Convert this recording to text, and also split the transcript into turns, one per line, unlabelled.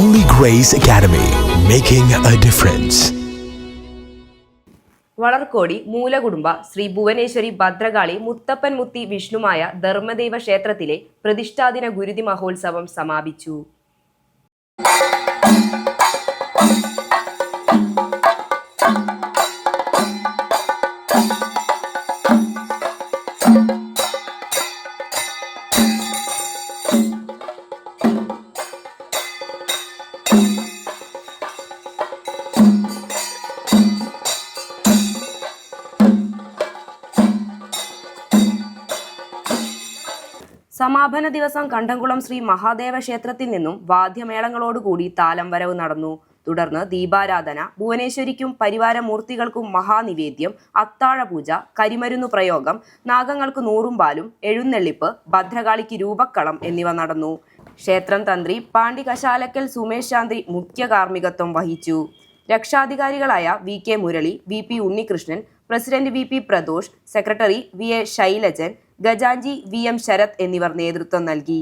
Holy Grace Academy, making a difference.
വളർക്കോടി മൂലകുടുംബ ശ്രീ ഭുവനേശ്വരി ഭദ്രകാളി മുത്തപ്പൻ മുത്തി വിഷ്ണുമായ ധർമ്മദൈവ ക്ഷേത്രത്തിലെ പ്രതിഷ്ഠാദിന ഗുരുതി മഹോത്സവം സമാപിച്ചു സമാപന ദിവസം കണ്ടംകുളം ശ്രീ മഹാദേവ ക്ഷേത്രത്തിൽ നിന്നും വാദ്യമേളങ്ങളോടുകൂടി താലം വരവ് നടന്നു. തുടർന്ന് ദീപാരാധന ഭുവനേശ്വരിക്കും പരിവാരമൂർത്തികൾക്കും മഹാനിവേദ്യം അത്താഴപൂജ കരിമരുന്നു പ്രയോഗം നാഗങ്ങൾക്ക് നൂറും പാലും എഴുന്നള്ളിപ്പ് ഭദ്രകാളിക്ക് രൂപക്കളം എന്നിവ നടന്നു. ക്ഷേത്രം തന്ത്രി പാണ്ഡി കശാലക്കൽ സുമേഷ് ശാന്തി മുഖ്യ കാർമ്മികത്വം വഹിച്ചു. രക്ഷാധികാരികളായ V K Murali V P Unnikrishnan president V P Pradosh secretary V A Shailajan ഗജാഞ്ചി V M Sarath എന്നിവർ നേതൃത്വം നൽകി